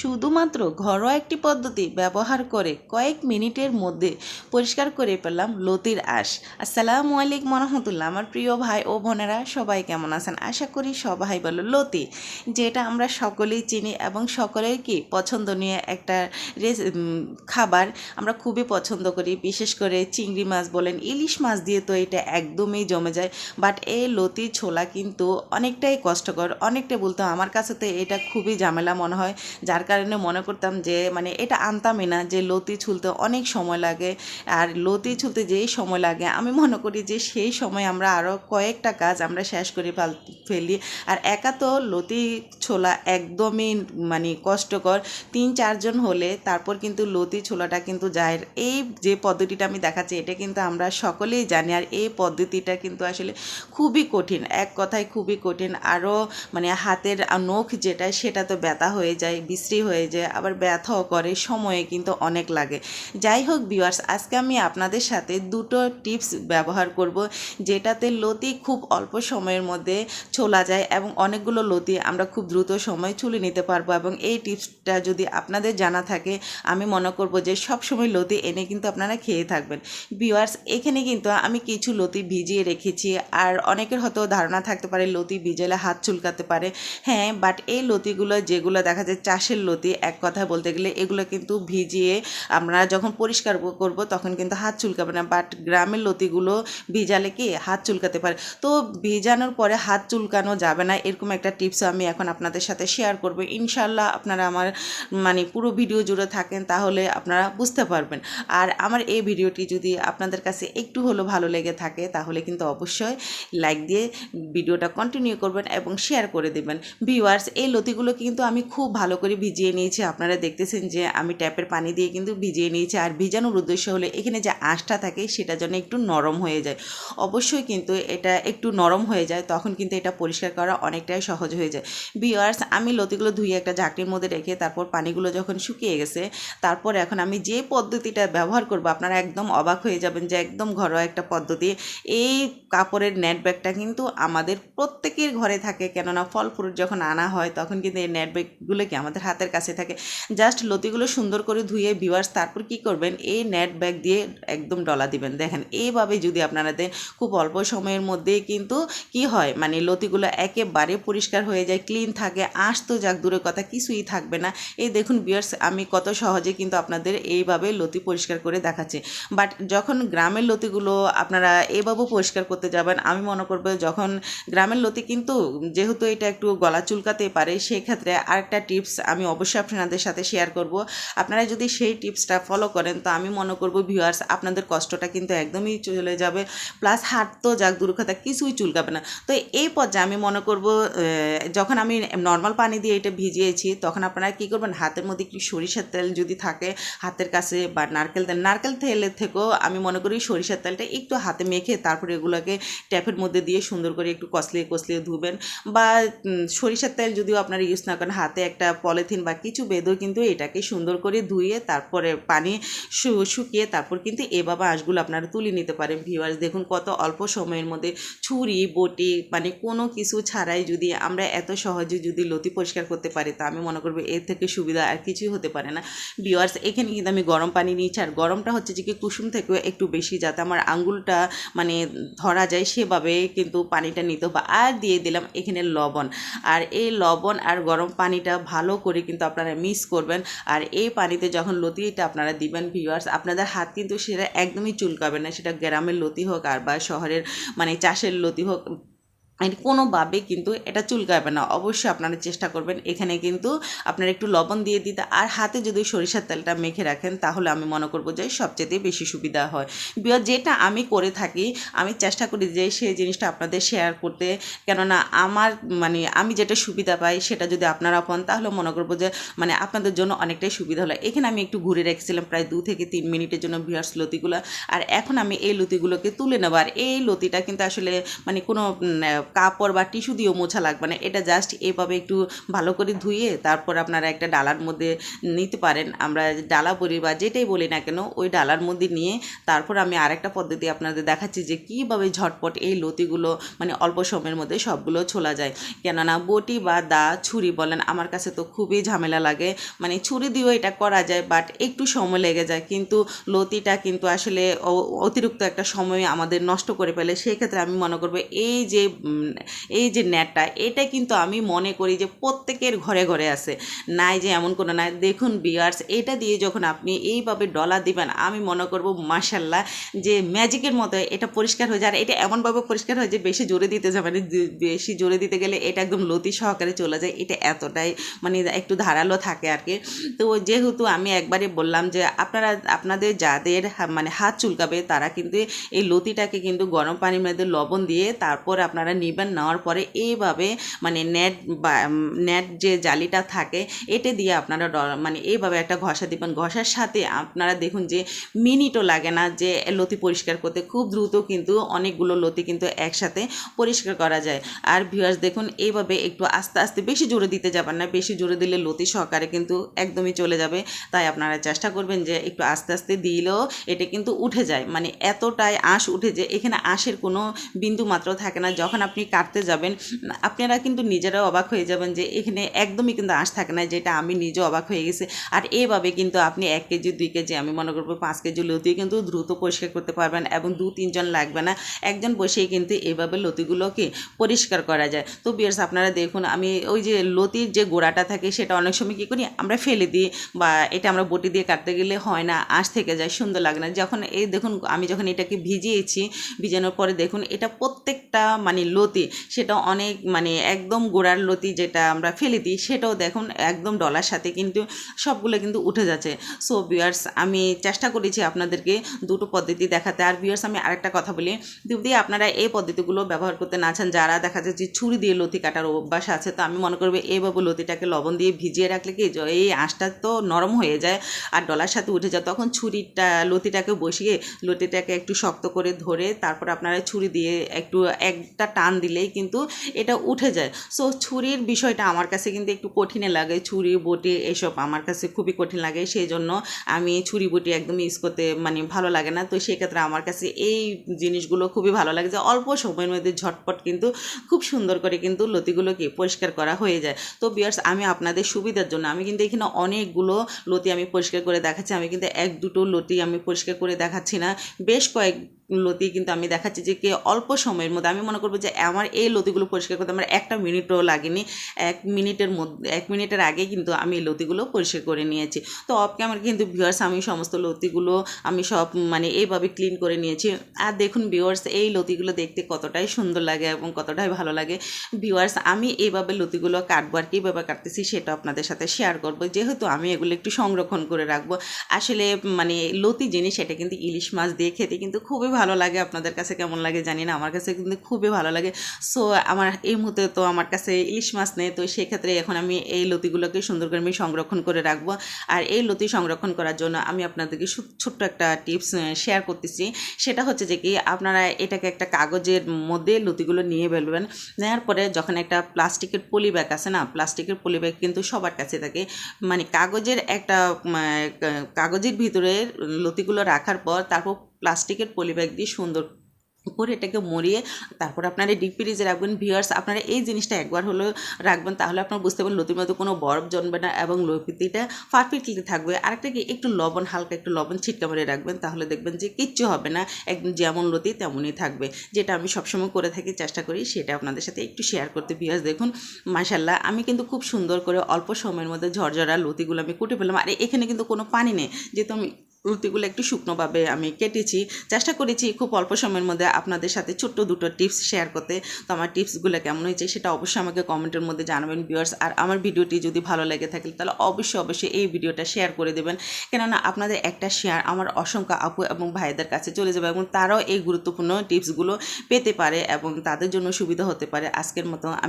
শুধুমাত্র ঘরোয়া একটি পদ্ধতি ব্যবহার করে কয়েক মিনিটের মধ্যে পরিষ্কার করে পেলাম লতির আঁশ। আসসালামু আলাইকুম রহমতুল্লাহ আমার প্রিয় ভাই ও বোনেরা, সবাই কেমন আছেন? আশা করি সবাই বলো লতি, যেটা আমরা সকলেই চিনি এবং সকলের কি পছন্দনীয় একটা খাবার আমরা খুবই পছন্দ করি। বিশেষ করে চিংড়ি মাছ বলেন, ইলিশ মাছ দিয়ে তো এটা একদমই জমে যায়। বাট এই লতি ছোলা কিন্তু অনেকটাই কষ্টকর অনেকটাই বলতো আমার কাছে তো এটা খুবই ঝামেলা মনে হয়। যার কারণে মনে করতাম যে মানে এটা আনতামই না যে, লতি ছুলতে অনেক সময় লাগে। আর লতি ছুলতে যেই সময় লাগে, আমি মনে করি যে, সেই সময় আমরা আরও কয়েকটা কাজ আমরা শেষ করে ফেল আর একা তো লতি ছোলা একদমই মানে কষ্টকর। তিন চারজন হলে তারপর কিন্তু লতি ছোলাটা কিন্তু যায়। এই যে পদ্ধতিটা আমি দেখাচ্ছি, এটা কিন্তু আমরা সকলেই জানি। আর এই পদ্ধতিটা কিন্তু আসলে খুবই কঠিন। এক কথায় খুবই কঠিন। আরও মানে হাতের নখ যেটা, সেটা তো ব্যথা হয়ে যায়, বিশ্রী হয়ে যায়, আবার ব্যথাও করে, সময়ে কিন্তু অনেক লাগে। যাই হোক ভিউয়ার্স আজকে আমি আপনাদের সাথে দুটো টিপস ব্যবহার করব, যেটাতে লতি খুব অল্প সময়ের মধ্যে ছোলা যায় এবং অনেকগুলো লতি আমরা খুব দ্রুত সময় চুলে নিতে পারব এবং এই টিপসটা যদি আপনাদের জানা থাকে, আমি মনে করব যে সব সময় লতি এনে কিন্তু আপনারা খেয়ে থাকবেন। ভিউয়ার্স এখানে কিন্তু আমি কিছু লতি ভিজিয়ে রেখেছি, আর অনেকের হয়তো ধারণা থাকতে পারে লতি ভিজালে হাত চুলকাতে পারে। হ্যাঁ বাট এই লতিগুলো যেগুলো দেখা যায় চাষের লতি এক কথা বলতে গেলে এগুলো কিন্তু ভিজিয়ে আমরা যখন পরিষ্কার করব তখন কিন্তু হাত চুলকাবে না। বাট গ্রামের লতিগুলো ভিজালে কি হাত চুলকাতে পারে? তো ভিজানোর পরে হাত চুলকানো যাবে না এরকম একটা টিপস আমি এখন আপনাদের সাথে শেয়ার করব। ইনশাল্লাহ আপনারা আমার মানে পুরো ভিডিও জুড়ে থাকেন তাহলে আপনারা বুঝতে পারবেন। আর আমার এই ভিডিওটি যদি আপনাদের কাছে একটু হলেও ভালো লেগে থাকে তাহলে কিন্তু অবশ্যই লাইক দিয়ে ভিডিওটা কন্টিনিউ করবেন এবং শেয়ার করে দেবেন। ভিউয়ার্স এই লতিগুলো কিন্তু আমি খুব ভালো করে ভিজিয়ে নিয়েছি। আপনারা দেখতেছেন যে আমি ট্যাপের পানি দিয়ে কিন্তু ভিজিয়ে নিয়েছি। আর ভিজানোর উদ্দেশ্য হলো এখানে যে আঁশটা থাকে সেটা যেন একটু নরম হয়ে যায়। অবশ্যই কিন্তু এটা একটু নরম হয়ে যায়, তখন কিন্তু এটা পরিষ্কার করা অনেকটাই সহজ হয়ে যায়। ভিউয়ার্স আমি লতিগুলো ধুয়ে একটা ঝাঁকনির মধ্যে রেখে তারপর পানিগুলো যখন শুকিয়ে গেছে, তারপর এখন আমি যে পদ্ধতিটা ব্যবহার করব, আপনারা একদম অবাক হয়ে যাবেন যে একদম ঘরোয়া একটা পদ্ধতি। এই কাপড়ের নেট ব্যাগটা কিন্তু আমাদের প্রত্যেকের ঘরে থাকে, কেননা ফল ফ্রুট যখন আনা হয়, তখন কিন্তু এই নেট ব্যাগগুলো কি আমাদের হাতের কাছে থাকে। জাস্ট লতিগুলো সুন্দর করে ধুয়ে ভিউয়ার্স তারপর কি করবেন? এই নেট ব্যাগ দিয়ে একদম ডলা দিবেন। দেখেন, এইভাবে যদি আপনারা দেন, খুব অল্প সময়ের মধ্যেই কিন্তু কি হয়? মানে লতিগুলো একেবারে পরিষ্কার হয়ে যায় ক্লিন থাকে, আঁশ তো যাক, দূরের কথা কিছুই থাকবে না। এই দেখুন বিয়ার্স আমি কত সহজে কিন্তু আপনাদের এইভাবে লতি পরিষ্কার করে দেখাচ্ছি। বাট যখন গ্রামের লতিগুলো আপনারা এইভাবে পরিষ্কার করতে যাবেন, আমি মনে করব যখন গ্রামের লতি কিন্তু যেহেতু এটা একটু গলা চুলকাতে পারে, সেক্ষেত্রে আরেকটা টিপস আমি অবশ্যই আপনাদের সাথে শেয়ার করব। আপনারা যদি সেই টিপসটা ফলো করেন, তো আমি মনে করব ভিউয়ার্স আপনাদের কষ্টটা কিন্তু একদমই চলে যাবে। প্লাস হাত তো যাক, দূর কিছুই চুলকাবে না। তো এই পর্যায়ে আমি মনে করব যখন আমি নর্মাল পানি দিয়ে এটা ভিজিয়েছি, তখন আপনারা কী করবেন, হাতের মধ্যে কি সরিষার তেল যদি থাকে হাতের কাছে বা নারকেল তেল, নারকেল তেলের থেকেও আমি মনে করি সরিষার তেলটা একটু হাতে মেখে তারপরে এগুলোকে ট্যাপের মধ্যে দিয়ে সুন্দর করে একটু কষলিয়ে কষলিয়ে ধুবেন। বা সরিষার তেল যদিও আপনারা ইউজ না করেন, হাতে একটা পলিথিন বা কিছু বেঁধেও কিন্তু এটাকে সুন্দর করে ধুয়ে তারপরে পানি শুকিয়ে তারপর কিন্তু এ এভাবে আঁশগুলো আপনারা তুলে নিতে পারেন ভিউয়ার্স দেখুন কত অল্প সময়ের মধ্যে ছুরি, বটি মানে কোনো কিছু ছাড়াই যদি আমরা এত সহজে যদি লতি পরিষ্কার করতে পারি, তা আমি মনে করব এর থেকে সুবিধা আর কিছুই হতে পারে না। ভিউয়ার্স এখানে কিন্তু আমি গরম পানি নিয়েছি, আর গরমটা হচ্ছে যে কি কুসুম থেকেও একটু বেশি, যাতে আমার আঙ্গুলটা মানে ধরা যায় সেভাবে কিন্তু পানিটা নিতে হবে। আর দিয়ে দিলাম এখানে লবণ। আর এই লবণ আর গরম পানিটা ভালো করে কিন্তু আপনারা মিস করবেন। আর এই পানিতে যখন লতিটা আপনারা দিবেন ভিউয়ার্স আপনাদের হাত কিন্তু সেটা একদমই চুলকাবে না। সেটা গ্রামের লতি হোক আর বা শহরের মানে চাষের লতি হোক কোনোভাবে কিন্তু এটা চুলকাবে না। অবশ্যই আপনারা চেষ্টা করবেন। এখানে কিন্তু আপনারা একটু লবণ দিয়ে দিতে। আর হাতে যদি সরিষার তেলটা মেখে রাখেন, তাহলে আমি মনে করব যে সবচেয়ে বেশি সুবিধা হয়। যেটা আমি করে থাকি, আমি চেষ্টা করি যে সেই জিনিসটা আপনাদের শেয়ার করতে। কেননা আমার মানে আমি যেটা সুবিধা পাই, সেটা যদি আপনারা পান, তাহলে মনে করব যে মানে আপনাদের জন্য অনেকটাই সুবিধা হলো। এখানে আমি একটু ঘুরে রেখেছিলাম প্রায় দু থেকে তিন মিনিটের জন্য ভিয়ার্স লতিগুলো। আর এখন আমি এই লতিগুলোকে তুলে নেব। আর এই লতিটা কিন্তু আসলে মানে কোনো কাপড় বা টিস্যু দিয়েও মোছা লাগবে না। এটা জাস্ট এভাবে একটু ভালো করে ধুয়ে তারপর আপনারা একটা ডালার মধ্যে নিতে পারেন। আমরা ডালা বলি বা যেটাই বলি না কেন, ওই ডালার মধ্যে নিয়ে তারপর আমি আরেকটা পদ্ধতি আপনাদের দেখাচ্ছি যে কীভাবে ঝটপট এই লতিগুলো মানে অল্প সময়ের মধ্যে সবগুলো ছোলা যায়। কেননা বটি বা দা, ছুরি বলেন, আমার কাছে তো খুবই ঝামেলা লাগে। মানে ছুরি দিয়েও এটা করা যায় বাট একটু সময় লেগে যায়। কিন্তু লতিটা কিন্তু আসলে অতিরিক্ত একটা সময় আমাদের নষ্ট করে ফেলে। সেক্ষেত্রে আমি মনে করব এই যে এই যে নেটটা, এটা কিন্তু আমি মনে করি যে প্রত্যেকের ঘরে ঘরে আছে। নাই যে এমন কোনো নাই। দেখুন বিয়ার্স এটা দিয়ে যখন আপনি এইভাবে ডলার দিবেন, আমি মনে করব মার্শাল্লাহ যে ম্যাজিকের মতো এটা পরিষ্কার হয়ে যায়। আর এটা এমনভাবে পরিষ্কার হয় যে বেশি জোরে দিতে যাবে মানে বেশি জোরে দিতে গেলে এটা একদম লতি সহকারে চলে যায়। এটা এতটাই মানে একটু ধারালো থাকে আর কি। তো যেহেতু আমি একবারে বললাম যে আপনারা, আপনাদের যাদের মানে হাত চুলকাবে, তারা কিন্তু এই লতিটাকে কিন্তু গরম পানির মধ্যে লবণ দিয়ে তারপর আপনারা নেবেন নেওয়ার পরে এইভাবে মানে নেট বা নেট যে জালিটা থাকে এটা দিয়ে আপনারা মানে এইভাবে একটা ঘষা দিবেন। ঘষার সাথে আপনারা দেখুন যে মিনিটও লাগে না যে লতি পরিষ্কার করতে। খুব দ্রুত কিন্তু অনেকগুলো লতি কিন্তু একসাথে পরিষ্কার করা যায়। আর ভিউয়ার্স দেখুন, এইভাবে একটু আস্তে আস্তে বেশি জোরে দিতে যাবেন না। বেশি জোরে দিলে লতি সহকারে কিন্তু একদমই চলে যাবে। তাই আপনারা চেষ্টা করবেন যে একটু আস্তে আস্তে দিলেও এটা কিন্তু উঠে যায়। মানে এতটাই আঁশ উঠে যে এখানে আঁশের কোনো বিন্দু মাত্র থাকে না। যখন আপনি কাটতে যাবেন আপনারা কিন্তু নিজেরাও অবাক হয়ে যাবেন যে এখানে একদমই কিন্তু আঁশ থাকে না যেটা আমি নিজে অবাক হয়ে গেছি। আর এইভাবে কিন্তু আপনি এক কেজি, দুই কেজি, আমি মনে করব পাঁচ কেজি লতি কিন্তু দ্রুত পরিষ্কার করতে পারবেন এবং দু তিনজন লাগবে না। একজন বসেই কিন্তু এভাবে লতিগুলোকে পরিষ্কার করা যায়। তো বিয়ার্স, আপনারা দেখুন, আমি ওই যে লতির যে গোড়াটা থাকে সেটা অনেক সময় কী করি, আমরা ফেলে দিই বা এটা আমরা বটি দিয়ে কাটতে গেলে হয় না, আঁশ থেকে যায়, সুন্দর লাগে না। যখন এই দেখুন, আমি যখন এটাকে ভিজিয়েছি, ভিজানোর পরে দেখুন, এটা প্রত্যেকটা মানে লতি, সেটা অনেক মানে একদম গোড়ার লতি যেটা আমরা ফেলে দিই, সেটাও দেখুন একদম ডলার সাথে কিন্তু সবগুলো কিন্তু উঠে যাচ্ছে। সো বিয়ার্স আমি চেষ্টা করেছি আপনাদেরকে দুটো পদ্ধতি দেখাতে। আর বিয়ার্স আমি আরেকটা কথা বলি। যদি আপনারা এই পদ্ধতিগুলো ব্যবহার করতে না চান, যারা দেখা যাচ্ছে ছুরি দিয়ে লতি কাটার অভ্যাস আছে, তো আমি মনে করব এইভাবে লতিটাকে লবণ দিয়ে ভিজিয়ে রাখলে কি এই আঁশটা তো নরম হয়ে যায় আর ডলার সাথে উঠে যায়। তখন ছুরিটা, লতিটাকে বসিয়ে লতিটাকে একটু শক্ত করে ধরে তারপর আপনারা ছুরি দিয়ে একটু একটা টান দিলেই কিন্তু এটা উঠে যায়। সো ছুরির বিষয়টা আমার কাছে কিন্তু একটু কঠিনে লাগে। ছুরি, বটি এসব আমার কাছে খুবই কঠিন লাগে। সেই জন্য আমি ছুরি, বটি একদম ইউজ করতে মানে ভালো লাগে না। তো সেক্ষেত্রে আমার কাছে এই জিনিসগুলো খুবই ভালো লাগে যে অল্প সময়ের মধ্যে ঝটপট কিন্তু খুব সুন্দর করে কিন্তু লতিগুলোকে পরিষ্কার করা হয়ে যায়। তো বিয়ার্স আমি আপনাদের সুবিধার জন্য আমি কিন্তু এখানে অনেকগুলো লতি আমি পরিষ্কার করে দেখাচ্ছি। আমি কিন্তু এক, দুটো লতি আমি পরিষ্কার করে দেখাচ্ছি না। বেশ কয়েক লতি কিন্তু আমি দেখাচ্ছি যে কে অল্প সময়ের মধ্যে, আমি মনে করব যে আমার এই লতিগুলো পরিষ্কার করতে আমার একটা মিনিটও লাগেনি। এক মিনিটের মধ্যে, এক মিনিটের আগে কিন্তু আমি এই লতিগুলো পরিষ্কার করে নিয়েছি। তো অফ ক্যামেরা কিন্তু ভিউয়ার্স আমি সমস্ত লতিগুলো আমি সব মানে এইভাবে ক্লিন করে নিয়েছি। আর দেখুন ভিউয়ার্স এই লতিগুলো দেখতে কতটাই সুন্দর লাগে এবং কতটাই ভালো লাগে। ভিউয়ার্স আমি এইভাবে লতিগুলো কাটবো আর কীভাবে কাটতেছি সেটা আপনাদের সাথে শেয়ার করব। যেহেতু আমি এগুলো একটু সংরক্ষণ করে রাখব। আসলে মানে লতি জিনিস, এটা কিন্তু ইলিশ মাছ দিয়ে খেতে কিন্তু খুবই ভালো লাগে, আপনাদের কাছে কেমন লাগে জানি না, আমার কাছে কিন্তু খুবই ভালো লাগে। সো আমার এই মুহূর্তে তো আমার কাছে ইলিশ মাছ নেই, তো সেক্ষেত্রে এখন আমি এই লতিগুলোকে সুন্দর করে আমি সংরক্ষণ করে রাখব। আর এই লতি সংরক্ষণ করার জন্য আমি আপনাদেরকে ছোট্ট একটা টিপস শেয়ার করতেছি। সেটা হচ্ছে যে কি, আপনারা এটাকে একটা কাগজের মধ্যে লতিগুলো নিয়ে ফেলবেন। নেওয়ার পরে যখন একটা প্লাস্টিকের পলি ব্যাগ আছে না, প্লাস্টিকের পলি ব্যাগ কিন্তু সবার কাছে থাকে। মানে কাগজের একটা কাগজের ভিতরে লতিগুলো রাখার পর তারপর প্লাস্টিকের পলি ব্যাগ দিয়ে সুন্দর করে এটাকে মরিয়ে তারপর আপনারা ডিপ ফ্রিজে রাখবেন। ভিউয়ার্স, আপনারা এই জিনিসটা একবার হলেও রাখবেন, তাহলে আপনার বুঝতে পারবেন লতির মধ্যে কোনো বরফ জমবে না এবং লতিটা পারফেক্টলি থাকবে। আরেকটা কি একটু লবণ, হালকা একটু লবণ ছিটকা মেরে রাখবেন, তাহলে দেখবেন যে কিচ্ছু হবে না, একদম যেমন লতি তেমনই থাকবে। যেটা আমি সবসময় করে থাকি, চেষ্টা করি, সেটা আপনাদের সাথে একটু শেয়ার করতে। ভিউয়ার্স, দেখুন মাশাল্লাহ আমি কিন্তু খুব সুন্দর করে অল্প সময়ের মধ্যে ঝরঝরা লতিগুলো আমি কুটে ফেললাম, আর এখানে কিন্তু কোনো পানি নেই। যেহেতু আমি রুটিগুলো একটু শুকনোভাবে আমি কেটেছি। চেষ্টা করেছি খুব অল্প সময়ের মধ্যে আপনাদের সাথে ছোট্ট দুটো টিপস শেয়ার করতে। তো আমার টিপসগুলো কেমন হয়েছে সেটা অবশ্যই আমাকে কমেন্টের মধ্যে জানাবেন ভিউয়ার্স আর আমার ভিডিওটি যদি ভালো লেগে থাকে, তাহলে অবশ্যই অবশ্যই এই ভিডিওটা শেয়ার করে দেবেন। কেননা আপনাদের একটা শেয়ার আমার অসংখ্য আপু এবং ভাইদের কাছে চলে যাবে এবং তারাও এই গুরুত্বপূর্ণ টিপসগুলো পেতে পারে এবং তাদের জন্য সুবিধা হতে পারে। আজকের মতো আমি